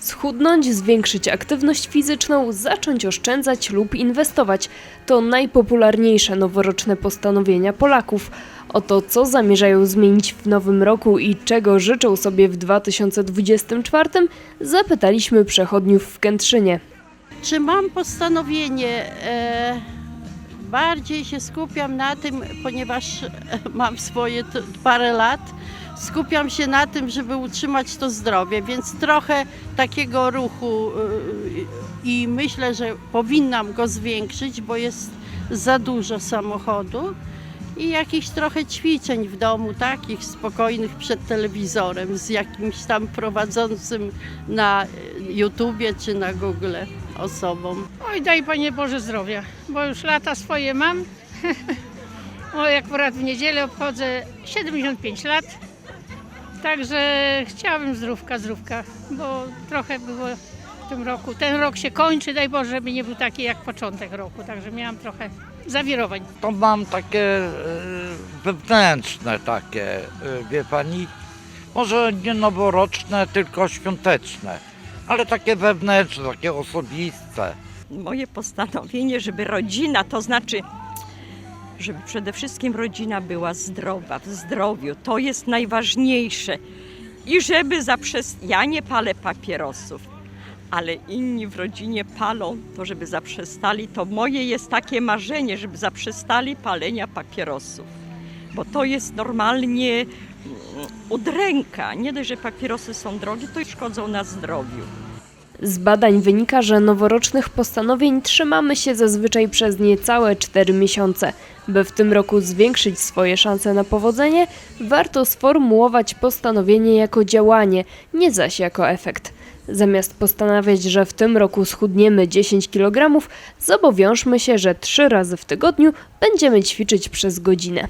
Schudnąć, zwiększyć aktywność fizyczną, zacząć oszczędzać lub inwestować to najpopularniejsze noworoczne postanowienia Polaków. O to, co zamierzają zmienić w nowym roku i czego życzą sobie w 2024, zapytaliśmy przechodniów w Kętrzynie. Czy mam postanowienie? E, bardziej się skupiam na tym, ponieważ mam swoje parę lat, skupiam się na tym, żeby utrzymać to zdrowie, więc trochę takiego ruchu e, i myślę, że powinnam go zwiększyć, bo jest za dużo samochodu. I jakichś trochę ćwiczeń w domu, takich spokojnych przed telewizorem, z jakimś tam prowadzącym na e, YouTubie czy na Google osobą. Oj, daj Panie Boże zdrowia, bo już lata swoje mam. o, jak akurat w niedzielę obchodzę 75 lat. Także chciałabym zdrówka, zdrówka, bo trochę było w tym roku. Ten rok się kończy, daj Boże, żeby nie był taki jak początek roku. Także miałam trochę zawirowań. To mam takie e, wewnętrzne takie, e, wie pani, może nie noworoczne, tylko świąteczne, ale takie wewnętrzne, takie osobiste. moje postanowienie, żeby rodzina, to znaczy, żeby przede wszystkim rodzina była zdrowa, w zdrowiu, to jest najważniejsze. I żeby zaprzest... Ja nie palę papierosów, ale inni w rodzinie palą, to żeby zaprzestali. To moje jest takie marzenie, żeby zaprzestali palenia papierosów. Bo to jest normalnie udręka. Nie dość, że papierosy są drogie, to szkodzą na zdrowiu. Z badań wynika, że noworocznych postanowień trzymamy się zazwyczaj przez niecałe 4 miesiące. By w tym roku zwiększyć swoje szanse na powodzenie, warto sformułować postanowienie jako działanie, nie zaś jako efekt. Zamiast postanawiać, że w tym roku schudniemy 10 kg, zobowiążmy się, że trzy razy w tygodniu będziemy ćwiczyć przez godzinę.